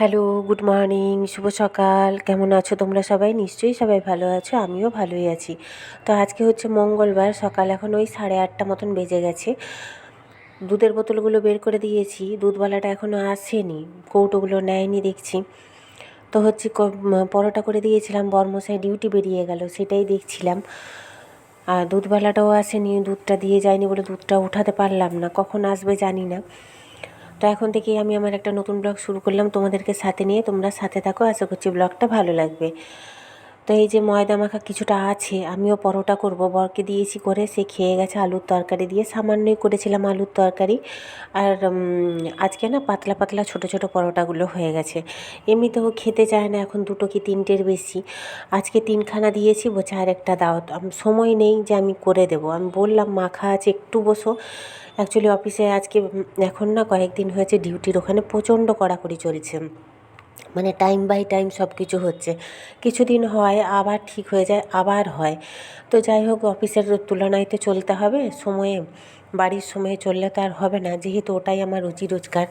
Hello, good morning, শুভ সকাল। কেমন আছো তোমরা সবাই? নিশ্চয়ই সবাই ভালো আছো, আমিও ভালোই আছি। তো আজকে হচ্ছে মঙ্গলবার, সকাল এখন ওই সাড়ে আটটা মতন বেজে গেছে। দুধের বোতলগুলো বের করে দিয়েছি, দুধওয়ালাটা এখনও আসেনি, কৌটোগুলো নেয়নি দেখছি। তো হচ্ছে পরোটা করে দিয়েছিলাম, বর্মশাই ডিউটি বেরিয়ে গেল, সেটাই দেখছিলাম। আর দুধওয়ালাটাও আসেনি, দুধটা দিয়ে যায়নি বলে দুধটা উঠাতে পারলাম না, কখন আসবে জানি না। তো এখন থেকেই আমি আমার একটা নতুন ব্লগ শুরু করলাম তোমাদেরকে সাথে নিয়ে। তোমরা সাথে থাকো, আশা করছি ব্লগটা ভালো লাগবে। তো এই যে ময়দা মাখা কিছুটা আছে, আমিও পরোটা করব। বরকে দিয়েছি করে, সে খেয়ে গেছে আলুর তরকারি দিয়ে। সামান্যই করেছিলাম আলুর তরকারি। আর আজকে না পাতলা পাতলা ছোট ছোট পরোটাগুলো হয়ে গেছে। এমনিতেও খেতে চায় না এখন দুটো কি তিনটের বেশি। আজকে তিনখানা দিয়েছি, বলছে আর একটা দাও সময় নেই যে আমি করে দেবো। আমি বললাম মাখা আছে, একটু বসো। অ্যাকচুয়ালি অফিসে আজকে এখন না কয়েকদিন হয়েছে ডিউটির ওখানে প্রচণ্ড কড়াকড়ি চলছে। মানে টাইম বাই টাইম সব কিছু হচ্ছে। কিছুদিন হয়, আবার ঠিক হয়ে যায়, আবার হয়। তো যাই হোক অফিসের তুলনায় তো চলতে হবে। সময়ে, বাড়ির সময়ে চললে তো আর হবে না। যেহেতু ওটাই আমার রুচি রোজগার।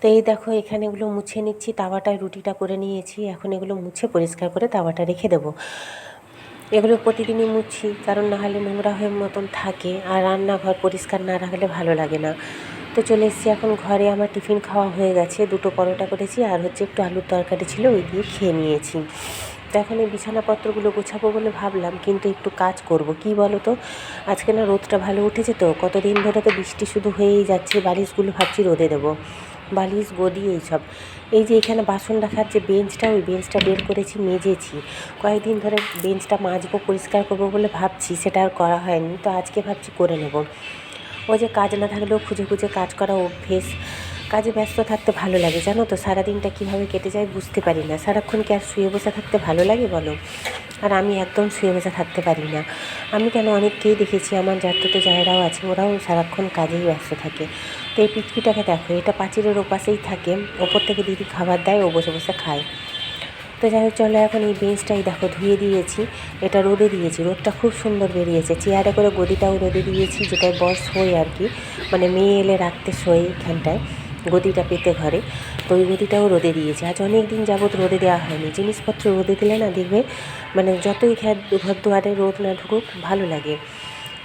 তো এই দেখো, এখানে এগুলো মুছে নিচ্ছি তাওয়াটায় রুটিটা করে নিয়েছি। এখন এগুলো মুছে পরিষ্কার করে তাওয়াটা রেখে দেবো। এগুলো প্রতিদিনই মুছি, কারণ না হলে নোংরা হয়ে মতন থাকে আর রান্নাঘর পরিষ্কার না রাখলে ভালো লাগে না। তো চলে এসেছি এখন ঘরে, আমার টিফিন খাওয়া হয়ে গেছে, দুটো পরোটা করেছি আর হচ্ছে একটু আলুর তরকারি ছিল, ওই দিয়ে খেয়ে নিয়েছি। তো এখন এই বিছানাপত্রগুলো গোছাবো বলে ভাবলাম, কিন্তু একটু কাজ করব, কি বলো তো আজকে না রোদটা ভালো উঠেছে তো, কতদিন ধরে তো বৃষ্টি শুধু হয়েই যাচ্ছে, বালিশগুলো ভাবছি রোদে দেবো। বালিশ গদি এইসব। এই যে এখানে বাসন রাখার যে বেঞ্চটা, ওই বেঞ্চটা বের করেছি, মেজেছি। কয়েকদিন ধরে বেঞ্চটা মাজবো, পরিষ্কার করব বলে ভাবছি, সেটা আর করা হয়নি। তো আজকে ভাবছি করে নেব। ওই যে কাজ না থাকলেও খুঁজে খুঁজে কাজ করা অভ্যেস। কাজে ব্যস্ত থাকতে ভালো লাগে, জানো তো? সারাদিনটা কীভাবে কেটে যায় বুঝতে পারি না। সারাক্ষণ কি আর শুয়ে বসে থাকতে ভালো লাগে বলো? আর আমি একদম শুয়ে বসে থাকতে পারি না। আমি কেন অনেককেই দেখেছি, আমার তো জায়গাও আছে, ওরাও সারাক্ষণ কাজেই ব্যস্ত থাকে। তো এই পৃথিবীটাকে দেখো, এটা পাঁচিলের ওপাশেই থাকে, ওপর থেকে দিদি খাবার দেয়, ও বসে বসে খায়। তো যাই হোক, চলো এখন এই বেঞ্চটাই দেখো, ধুয়ে দিয়েছি, এটা রোদে দিয়েছি, রোদটা খুব সুন্দর বেরিয়েছে। চেয়ারে করে গদিটাও রোদে দিয়েছি যেটায় বস শোয় আর কি মানে মেয়ে এলে রাখতে শোয় এখানটায় গদিটা পেতে ঘরে। তো ওই গদিটাও রোদে দিয়েছি। আজ অনেক দিন যাবৎ রোদে দেওয়া হয়নি। জিনিসপত্র রোদে দিলে না দেখবে মানে যতই ঘর ঘর দুয়ারে রোদ না ঢুকুক, ভালো লাগে।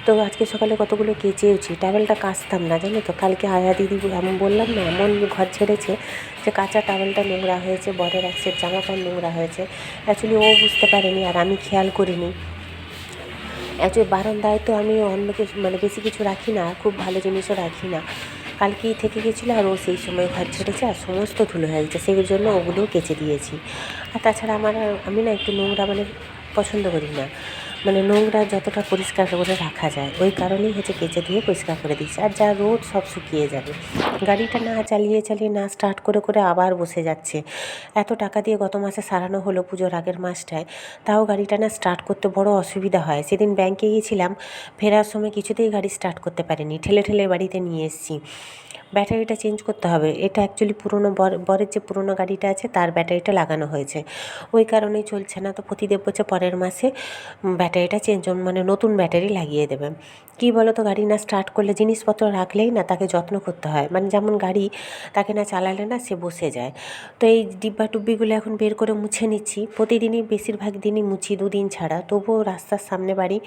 তো আজকে সকালে কতগুলো কেচেওছি, টাওয়েলটা কাচতাম না, জানো তো? কালকে আয়া দিদি আমি বললাম না, এমন ঘর ছেড়েছে যে কাঁচা টাওয়েলটা নোংরা হয়েছে, বরের সেট জামা প্যান্ট নোংরা হয়েছে। অ্যাকচুয়ালি ও বুঝতে পারেনি আর আমি খেয়াল করিনি। অ্যাকচুয়ালি বারান্দায় তো আমি অন্য কিছু মানে বেশি কিছু রাখি না, খুব ভালো জিনিসও রাখি না। কালকেই থেকে গেছিল আর ও সেই সময় ঘর ছেড়েছে আর সমস্ত ধুলো হয়ে গেছে। সেই জন্য ওগুলোও কেচে দিয়েছি। আর তাছাড়া আমার, আমি না একটু নোংরা মানে পছন্দ করি না। মানে নোংরা যতটা পরিষ্কার করে রাখা যায়, ওই কারণেই হচ্ছে কেচে দিয়ে পরিষ্কার করে দিচ্ছি আর যা রোদ, সব শুকিয়ে যাবে। গাড়িটা না চালিয়ে চালিয়ে না স্টার্ট করে করে আবার বসে যাচ্ছে। এত টাকা দিয়ে গত মাসে সারানো হলো পুজোর আগের মাসটায়, তাও গাড়িটা না স্টার্ট করতে বড় অসুবিধা হয়। সেদিন ব্যাংকে গিয়েছিলাম, ফেরার সময় কিছুতেই গাড়ি স্টার্ট করতে পারিনি। ঠেলে ঠেলে বাড়িতে নিয়ে এসেছি। ব্যাটারিটা চেঞ্জ করতে হবে। এটা অ্যাকচুয়ালি পুরনো বর, বরের যে পুরনো গাড়িটা আছে, তার ব্যাটারিটা লাগানো হয়েছে। ওই কারণেই চলছে না। তো প্রতিদেব বলছে পরের মাসে ব্যাটারিটা চেঞ্জ মানে নতুন ব্যাটারি লাগিয়ে দেবে। কী বলো তো গাড়ি না স্টার্ট করলে জিনিসপত্র রাখলেই না তাকে যত্ন করতে হয়। মানে যেমন গাড়ি তাকে না চালালে না সে বসে যায়। তো এই ডিব্বা টুব্বিগুলো এখন বের করে মুছে নিচ্ছি। প্রতিদিনই, বেশিরভাগ দিনই মুছি, দুদিন ছাড়া। তবুও রাস্তার সামনে বাড়ি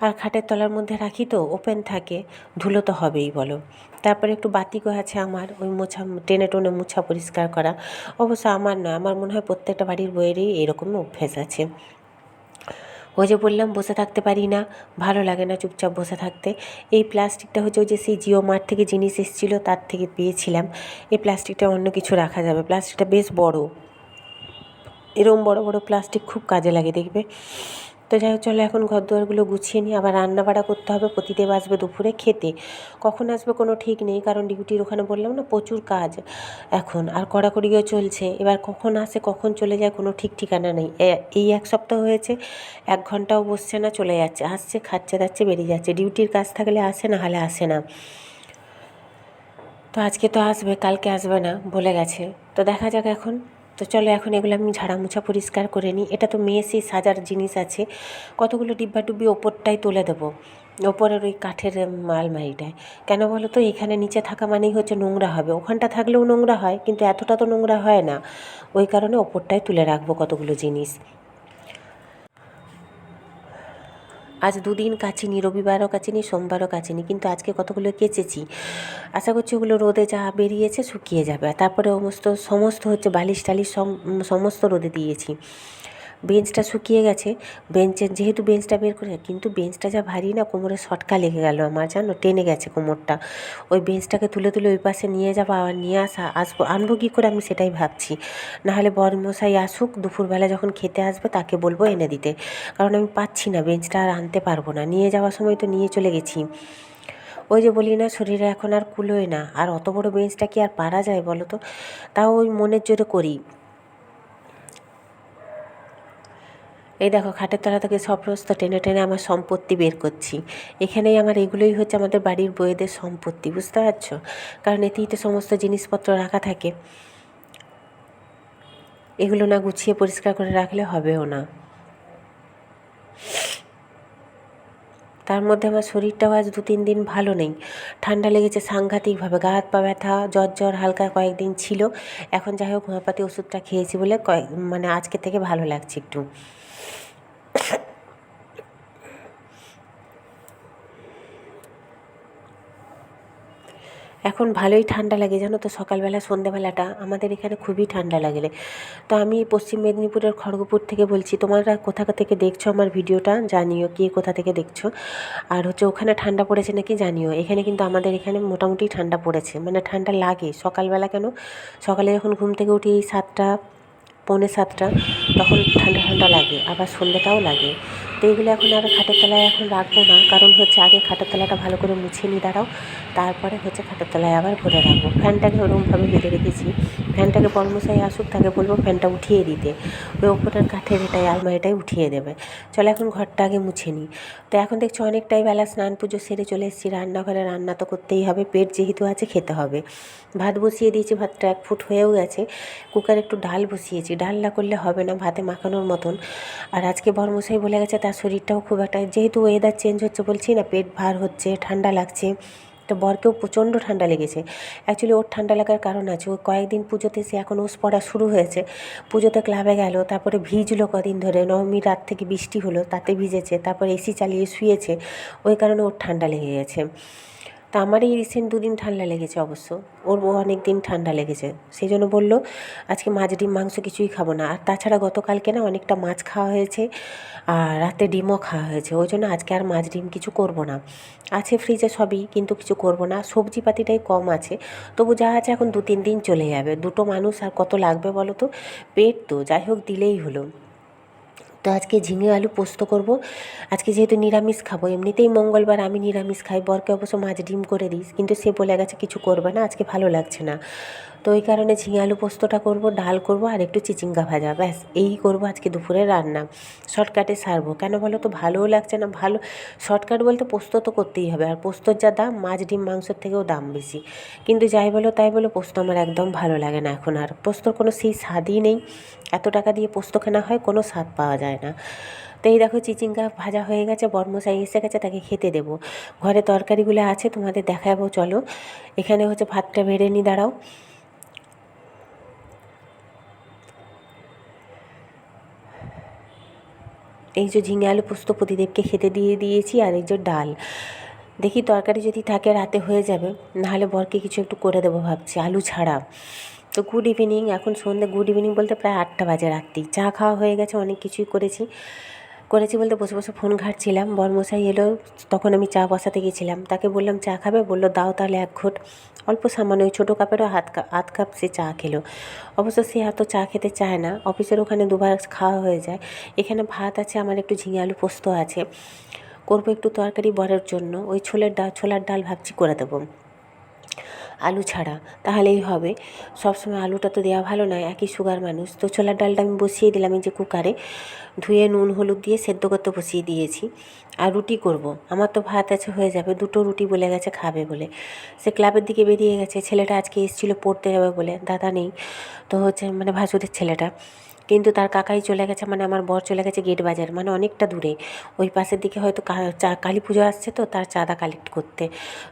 আর খাটের তলার মধ্যে রাখি তো ওপেন থাকে, ধুলো তো হবেই বলো। তারপরে একটু বাতিকও আছে আমার, ওই মোছা, টেনে টেনে মোছা পরিষ্কার করা। অবশ্য আমার নয়, আমার মনে হয় প্রত্যেকটা বাড়ির বইয়েরই এরকম অভ্যেস আছে। ওই যে বললাম, বসে থাকতে পারি না, ভালো লাগে না চুপচাপ বসে থাকতে। এই প্লাস্টিকটা হচ্ছে ওই যে সেই জিও মার্ট থেকে জিনিস এসেছিল, তার থেকে পেয়েছিলাম। এই প্লাস্টিকটা অন্য কিছু রাখা যাবে, প্লাস্টিকটা বেশ বড়। এরকম বড় বড় প্লাস্টিক খুব কাজে লাগে, দেখবে? তো যাই হোক, চলো এখন ঘর দুয়ারগুলো গুছিয়ে নিই। আবার রান্না বাড়া করতে হবে প্রতিদেব আসবে দুপুরে খেতে। কখন আসবে কোনো ঠিক নেই, কারণ ডিউটির ওখানে বললাম না, প্রচুর কাজ। এখন আর কড়াকড়িও চলছে। এবার কখন আসে, কখন চলে যায় কোনো ঠিক ঠিকানা নেই। এই এক সপ্তাহ হয়েছে, এক ঘন্টাও বসছে না, চলে যাচ্ছে। আসছে, খাচ্ছে, দাচ্ছে, বেরিয়ে যাচ্ছে। ডিউটির কাজ থাকলে আসে, না হলে আসে না। তো আজকে তো আসবে, কালকে আসবে না, বলে গেছে। তো দেখা যাক এখন। তো চলো এখন এগুলো আমি ঝাড়া মুছা পরিষ্কার করে নিই। এটা তো মেয়ে, সেই সাজার জিনিস আছে। কতগুলো ডিব্বা ডুব্বি ওপরটাই তুলে দেবো। ওপরের ওই কাঠের আলমারিটায়। কেন বলো তো? এখানে নিচে থাকা মানেই হচ্ছে নোংরা হবে। ওখানটা থাকলেও নোংরা হয়, কিন্তু এতটা তো নোংরা হয় না। ওই কারণে ওপরটায় তুলে রাখব কতগুলো জিনিস। আজ দুদিন কাচিনি, রবিবারও কাচিনি, সোমবারও কাচিনি, কিন্তু আজকে কতগুলো কেচেছি? আশা করছি ওগুলো রোদে যা বেরিয়েছে শুকিয়ে যাবে। তারপরে সমস্ত সমস্ত হচ্ছে বালিশ টালিশ সমস্ত রোদে দিয়েছি। বেঞ্চটা শুকিয়ে গেছে। বেঞ্চের যেহেতু বেঞ্চটা বের করে কিন্তু বেঞ্চটা যা ভারী না, কোমরে শটকা লেগে গেল আমার, জানো? টেনে গেছে কোমরটা। ওই বেঞ্চটাকে তুলে তুলে ওই পাশে নিয়ে যাব আবার নিয়ে আসা, আসব, আনব কী করে? আমি সেটাই ভাবছি। নাহলে বরমশাই আসুক, দুপুরবেলা যখন খেতে আসবে তাকে বলব এনে দিতে। কারণ আমি পাচ্ছি না, বেঞ্চটা আর আনতে পারব না। নিয়ে যাওয়ার সময় তো নিয়ে চলে গেছি। ওই যে বলি না, শরীরে এখন আর কুলোয় না। আর অত বড় বেঞ্চটা কি আর পারা যায় বলো তো? তাও ওই মনের জোরে করি। এই দেখো, খাটের তলা থেকে সব রস্ত টেনে টেনে আমার সম্পত্তি বের করছি। এখানেই আমার এগুলোই হচ্ছে আমাদের বাড়ির বইয়েদের সম্পত্তি, বুঝতে পারছ? কারণ এতেই তো সমস্ত জিনিসপত্র রাখা থাকে। এগুলো না গুছিয়ে পরিষ্কার করে রাখলে হবেও না। তার মধ্যে আমার শরীরটাও আজ দু তিন দিন ভালো নেই। ঠান্ডা লেগেছে সাংঘাতিকভাবে, গা হাত পা ব্যথা, জ্বর জ্বর হালকা কয়েকদিন ছিল। এখন যাই হোক হোমিওপ্যাথি ওষুধটা খেয়েছি বলে কয়েক মানে আজকে থেকে ভালো লাগছে একটু। এখন ভালোই ঠান্ডা লাগে, জানো তো? সকালবেলা সন্ধেবেলাটা আমাদের এখানে খুবই ঠান্ডা লাগে তো আমি পশ্চিম মেদিনীপুরের খড়গপুর থেকে বলছি, তোমরা কোথা থেকে দেখছ আমার ভিডিওটা জানিও, কে কোথা থেকে দেখছ? আর হচ্ছে ওখানে ঠান্ডা পড়েছে নাকি জানিও? এখানে কিন্তু আমাদের এখানে মোটামুটি ঠান্ডা পড়েছে মানে ঠান্ডা লাগে। সকালবেলা কেন? সকালে যখন ঘুম থেকে উঠি এই সাতটা, পৌনে সাতটা তখন ঠান্ডা ঠান্ডা লাগে, আবার সন্ধ্যাটাও লাগে। তো এগুলো এখন আর খাটের তলায় এখন রাখব না। কারণ হচ্ছে আগে খাটের তলাটা ভালো করে মুছে নিয়ে দাঁড়াও। তারপরে হচ্ছে খাটের তলায় আবার ভরে রাখব। ফ্যানটাকে ওরকমভাবে বেঁধে রেখেছি। ফ্যানটাকে পরমশাই আসুক, তাকে বলব ফ্যানটা উঠিয়ে দিতে। ওই ওপরের কাঠের এটাই, আলমারিটাই উঠিয়ে দেবে। চলো এখন ঘরটা আগে মুছে নিই তো এখন দেখছ অনেকটাই বেলা, স্নান পুজো সেরে চলে এসেছি। রান্নাঘরে রান্না তো করতেই হবে, পেট যেহেতু আছে খেতে হবে। ভাত বসিয়ে দিয়েছি, ভাতটা এক ফুট হয়েও গেছে। কুকারে একটু ডাল বসিয়েছি। ডাল না করলে হবে না মাখানোর মতন। আর আজকে বরমশাই বলে গেছে তার শরীরটাও খুব একটা, যেহেতু ওয়েদার চেঞ্জ হচ্ছে বলছি না, পেট ভার হচ্ছে, ঠান্ডা লাগছে, তো বরকেও প্রচণ্ড ঠান্ডা লেগেছে। অ্যাকচুয়ালি ওর ঠান্ডা লাগার কারণ আছে, ও কয়েকদিন পুজোতে সে এখন ওস পড়া শুরু হয়েছে। পুজোতে ক্লাবে গেল, তারপরে ভিজলো কদিন ধরে নবমী রাত থেকে বৃষ্টি হলো, তাতে ভিজেছে, তারপর এসি চালিয়ে শুয়েছে, ওই কারণে ওর ঠান্ডা লেগে গেছে। তা আমার এই রিসেন্ট দুদিন ঠান্ডা লেগেছে অবশ্য। ওর অনেক দিন ঠান্ডা লেগেছে। সেই জন্য বলল, আজকে মাছ, ডিম, মাংস কিছুই খাব না। আর তাছাড়া গতকালকে না অনেকটা মাছ খাওয়া হয়েছে আর রাতে ডিমও খাওয়া হয়েছে। ওই জন্য আজকে আর মাছ, ডিম কিছু করব না। আছে ফ্রিজে সবই, কিন্তু কিছু করব না। সবজি পাতিটাই কম আছে। তবু যা আছে এখন দু তিন দিন চলে যাবে। দুটো মানুষ আর কত লাগবে বলো তো? পেট তো, যাই হোক দিলেই হলো। তো আজকে ঝিঙে আলু পোস্ত করব। আজকে যেহেতু নিরামিষ খাব, এমনিতেই মঙ্গলবার আমি নিরামিষ খাই, বরকে অবশ্য মাছ ডিম করে দিস, কিন্তু সে বলে গেছে কিছু করবে না, আজকে ভালো লাগছে না। তো ওই কারণে ঝিঙে আলু পোস্তটা করব, ডাল করব আর একটু চিচিঙ্গা ভাজা, ব্যাস, এই করব আজকে দুপুরে রান্না। শর্টকাটে সারবো, কেন বলো তো ভালোও লাগছে না, ভালো, শর্টকাট বলতে পোস্ত তো করতেই হবে, আর পোস্তর যা দাম, মাছ ডিম মাংসের থেকেও দাম বেশি। কিন্তু যাই বলো তাই বলো, পোস্ত আমার একদম ভালো লাগে না এখন, আর পোস্তর কোনো সেই স্বাদই নেই, এত টাকা দিয়ে পোস্ত কেনা হয়, কোনো স্বাদ পাওয়া যায় না। তো এই দেখো চিচিঙ্গা ভাজা হয়ে গেছে, বর্মশাই এসে গেছে, তাকে খেতে দেবো। ঘরে তরকারিগুলো আছে, তোমাদের দেখাবো, চলো। এখানে হচ্ছে ভাতটা বেড়ে নিই দাঁড়াও। এই যে ঝিঙে আলু পোস্ত প্রতিদেবকে খেতে দিয়ে দিয়েছি, আর এই যে ডাল। দেখি তরকারি যদি থাকে, রাতে হয়ে যাবে, নাহলে বরকে কিছু একটু করে দেবো ভাবছি, আলু ছাড়া। তো গুড ইভিনিং এখন সন্ধ্যে গুড ইভিনিং বলতে প্রায় আটটা বাজে রাত্রি। চা খাওয়া হয়ে গেছে, অনেক কিছুই করেছি। করেছি বলতে বসে বসে ফোন ঘাটছিলাম। বরমশাই এলো, তখন আমি চা বসাতে গেছিলাম। তাকে বললাম, চা খাবে? বলল, দাও তাহলে এক ঘোট। অল্প সামান্য ওই ছোটো কাপেরও হাত কাপ আধ কাপ সে চা খেলো। অবশ্য সে এত চা খেতে চায় না। অফিসের ওখানে দুবার খাওয়া হয়ে যায়। এখানে ভাত আছে, আমার একটু ঝিঙে আলু পোস্ত আছে। করব একটু তরকারি বরের জন্য। ওই ছোলের ডাল, ছোলার ডাল ভাবছি করে দেবো। আলু ছাড়া, তাহলেই হবে। সবসময় আলুটা তো দেওয়া ভালো নয়, একই সুগার মানুষ। তো ছোলার ডালটা আমি বসিয়ে দিলাম এই যে কুকারে ধুয়ে নুন, হলুদ দিয়ে সেদ্ধ করতে বসিয়ে দিয়েছি। আর রুটি করব। আমার তো ভাত আছে, হয়ে যাবে। দুটো রুটি বলে গেছে, খাবে বলে। সে ক্লাবের দিকে বেরিয়ে গেছে। ছেলেটা আজকে এসেছিল পড়তে যাবে বলে। দাদা নেই। তো হচ্ছে মানে ভাসুরের ছেলেটা। কিন্তু তার কাকাই চলে গেছে মানে আমার বর চলে গেছে গেট বাজার মানে অনেকটা দূরে। ওই পাশের দিকে হয়তো চা, কালী পুজো আসছে তো, তার চাঁদা কালেক্ট করতে।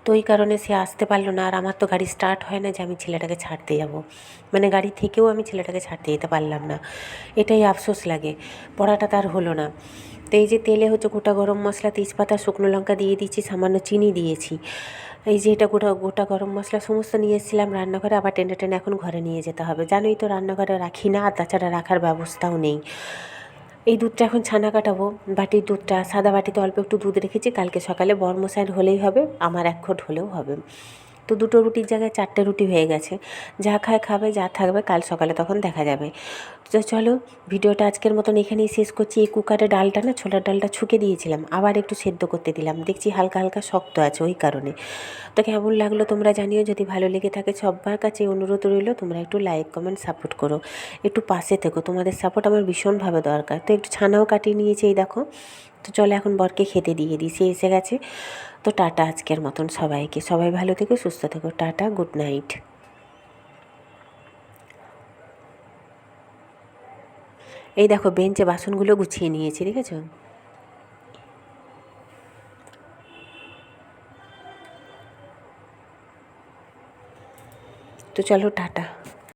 তো ওই কারণে সে আসতে পারল না, আর আমার তো গাড়ি স্টার্ট হয় না যে আমি ছেলেটাকে ছাড়তে যাব। মানে গাড়ি থেকেও আমি ছেলেটাকে ছাড়তে যেতে পারলাম না। এটাই আফসোস লাগে, পড়াটা তার হলো না। তো এই যে তেলে হচ্ছে গোটা গরম মশলা, তেজপাতা, শুকনো লঙ্কা দিয়ে দিয়েছি, সামান্য চিনি দিয়েছি। এই যে এটা গোটা গোটা গরম মশলা সমস্ত নিয়ে এসেছিলাম রান্নাঘরে, আবার টেনে টেনে এখন ঘরে নিয়ে যেতে হবে। জানোই তো রান্নাঘরে রাখি না, আর তাছাড়া রাখার ব্যবস্থাও নেই। এই দুধটা এখন ছানা কাটাবো। বাটির দুধটা, সাদা বাটিতে অল্প একটু দুধ রেখেছি, কালকে সকালে বর্মসাইড হলেই হবে, আমার এক খোট হলেও হবে। তো দুটো রুটির জায়গায় চারটে রুটি হয়ে গেছে। যা খায় খাবে, যা থাকবে কাল সকালে তখন দেখা যাবে। তো চলো, ভিডিওটা আজকের মতন এখানেই শেষ করছি। এই কুকারে ডালটা না, ছোলার ডালটা ছুকে দিয়েছিলাম। আবার একটু সেদ্ধ করতে দিলাম। দেখছি হালকা হালকা শক্ত আছে ওই কারণে। তো কেমন লাগল তোমরা জানিও। যদি ভালো লেগে থাকে সবার কাছে অনুরোধ রইল, তোমরা একটু লাইক কমেন্ট সাপোর্ট করো। একটু পাশে থেকো। তোমাদের সাপোর্ট আমার ভীষণভাবে দরকার। তো একটু ছানাও কাটিয়ে নিয়েছি, এই দেখো। তো চলো এখন বরকে খেতে দিয়ে দিই। সে এসে গেছে। তো টাটা আজকের মতন সবাইকে। সবাই ভালো থেকো, সুস্থ থেকো। Tata, good night. এই দেখো, বেঞ্চে বাসনগুলো গুছিয়ে নিয়েছি, দেখেছ? তো চলো, টাটা।